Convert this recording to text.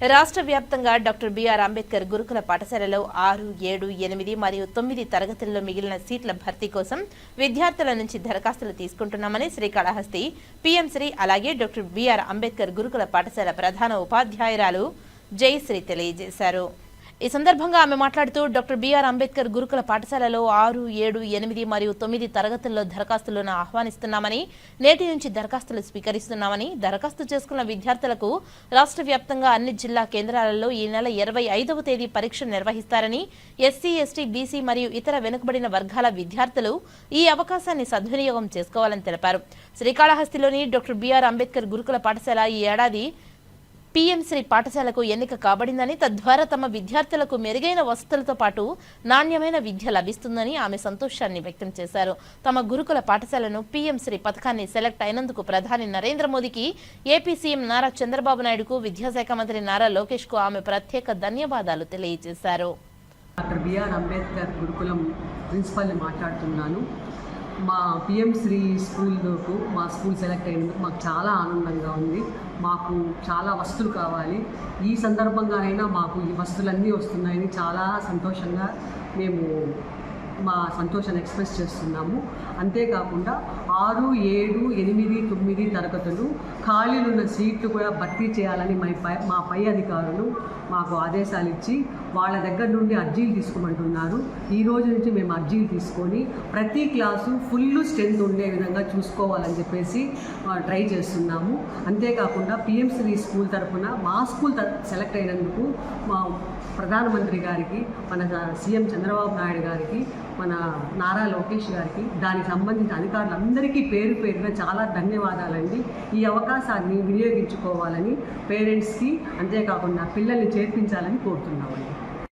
రాష్ట్ర వ్యాప్తంగా doctor BR Ambedkar గురుకుల పాఠశాలలో ఆరు ఏడు ఎనిమిది మరియు తొమ్మిది తరగతుల్లో మిగిలిన సీట్ల భర్తీ కోసం విద్యార్థుల నుంచి దరఖాస్తులు తీసుకుంటున్నామని శ్రీకాళహస్తి పీఎంశ్రీ అలాగే డాక్టర్ బీఆర్ అంబేద్కర్ గురుకుల పాఠశాల ప్రధాన ఉపాధ్యాయురాలు జయశ్రీ తెలియజేశారు. ఈ సందర్భంగా ఆమె మాట్లాడుతూ డాక్టర్ బిఆర్ అంబేద్కర్ గురుకుల పాఠశాలలో ఆరు ఏడు ఎనిమిది మరియు తొమ్మిది తరగతుల్లో దరఖాస్తులను ఆహ్వానిస్తున్నామని నేటి నుంచి దరఖాస్తులు స్వీకరిస్తున్నామని దరఖాస్తు చేసుకున్న విద్యార్థులకు రాష్ట్ర వ్యాప్తంగా అన్ని జిల్లా కేంద్రాలలో ఈ నెల ఇరవై ఐదవ తేదీ పరీక్ష నిర్వహిస్తారని ఎస్సీ ఎస్టీ బీసీ మరియు ఇతర వెనుకబడిన వర్గాల విద్యార్థులు ఈ అవకాశాన్ని సద్వినియోగం చేసుకోవాలని తెలిపారు. శ్రీకాళహస్తిలోని డాక్టర్ బిఆర్ అంబేద్కర్ గురుకుల పాఠశాల ఈ ఏడాది పీఎంశ్రీ పాఠశాలకు ఎన్నిక కాబడిందని తద్వారా తమ విద్యార్థులకు మెరుగైన వసతులతో పాటు నాణ్యమైన విద్య లభిస్తుందని ఆమె సంతోషాన్ని వ్యక్తం చేశారు. తమ గురుకుల పాఠశాలను పీఎంశ్రీ పథకాన్ని సెలెక్ట్ అయినందుకు ప్రధాని నరేంద్ర మోదీకి ఏపీ సీఎం నారా చంద్రబాబు నాయుడుకు విద్యాశాఖ మంత్రి నారా లోకేష్కు ఆమె ప్రత్యేక ధన్యవాదాలు తెలియజేశారు. డాక్టర్ బిఆర్ అంబేద్కర్ గురుకులం ప్రిన్సిపల్ని మాట్లాడుతున్నాను. మా పిఎం శ్రీ స్కూల్కు మా స్కూల్ సెలెక్ట్ అయినందుకు మాకు చాలా ఆనందంగా ఉంది. మాకు చాలా వస్తువులు కావాలి. ఈ సందర్భంగానైనా మాకు ఈ వస్తువులన్నీ వస్తున్నాయని చాలా సంతోషంగా మేము మా సంతోషాన్ని ఎక్స్ప్రెస్ చేస్తున్నాము. అంతేకాకుండా ఆరు ఏడు ఎనిమిది తొమ్మిది తరగతులు ఖాళీలున్న సీట్లు కూడా భర్తీ చేయాలని మా పై మా పై అధికారులు మాకు ఆదేశాలు ఇచ్చి వాళ్ళ దగ్గర నుండి అర్జీలు తీసుకోమంటున్నారు. ఈ రోజు నుంచి మేము అర్జీలు తీసుకొని ప్రతి క్లాసు ఫుల్ స్ట్రెంత్ ఉండే విధంగా చూసుకోవాలని చెప్పేసి ట్రై చేస్తున్నాము. అంతేకాకుండా పిఎంశ్రీ స్కూల్ తరఫున మా స్కూల్ త- సెలెక్ట్ అయినందుకు మా ప్రధానమంత్రి గారికి మన సీఎం చంద్రబాబు నాయుడు గారికి మన నారా లోకేష్ గారికి దానికి సంబంధించిన అధికారులందరికీ పేరు పేరుగా చాలా ధన్యవాదాలండి. ఈ అవకాశాన్ని వినియోగించుకోవాలని పేరెంట్స్కి అంతేకాకుండా పిల్లల్ని చేర్పించాలని కోరుతున్నామండి.